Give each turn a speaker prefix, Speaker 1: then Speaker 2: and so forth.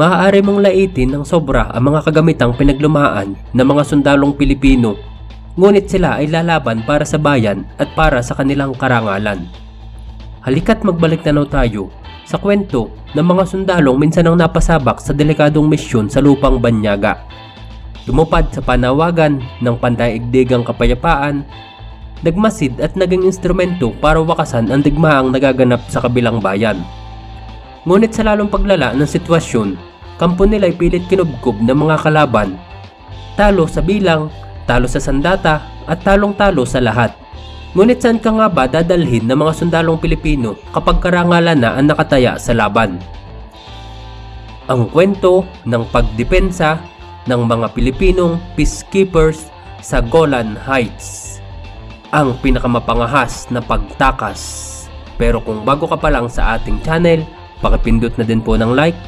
Speaker 1: maaari mong laitin ng sobra ang mga kagamitang pinaglumaan ng mga sundalong Pilipino. Ngunit sila ay lalaban para sa bayan at para sa kanilang karangalan. Halika't magbalik tanaw tayo sa kwento ng mga sundalong minsan ang napasabak sa delikadong misyon sa lupang Banyaga. Lumupad sa panawagan ng pandaigdigang kapayapaan, nagmasid at naging instrumento para wakasan ang digmaang nagaganap sa kabilang bayan. Ngunit sa lalong paglala ng sitwasyon, kampo nila ay pilit kinubkob ng mga kalaban. Talo sa bilang, talo sa sandata, at talong-talo sa lahat. Ngunit saan ka nga ba dadalhin ng mga sundalong Pilipino kapag karangalan na ang nakataya sa laban? Ang kwento ng pagdepensa ng mga Pilipinong peacekeepers sa Golan Heights. Ang pinakamapangahas na pagtakas. Pero kung bago ka pa lang sa ating channel, pakipindot na din po ng like